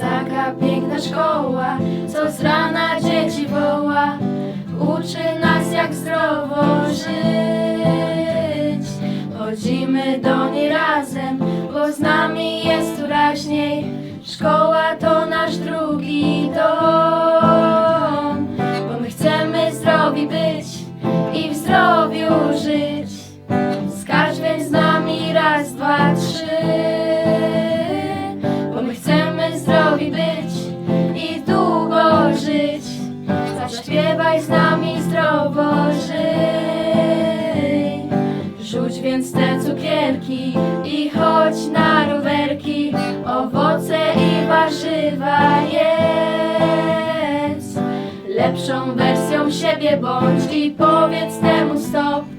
taka piękna szkoła, co z rana dzieci woła. Uczy nas jak zdrowo żyć. Chodzimy do niej razem, bo z nami jest tu raźniej. Szkoła to nasz drugi dom, bo my chcemy zdrowi być i w zdrowiu żyć. Zaśpiewaj z nami zdrowo żyj. Rzuć więc te cukierki i chodź na rowerki, owoce i warzywa jedz. Lepszą wersją siebie bądź i powiedz temu stop.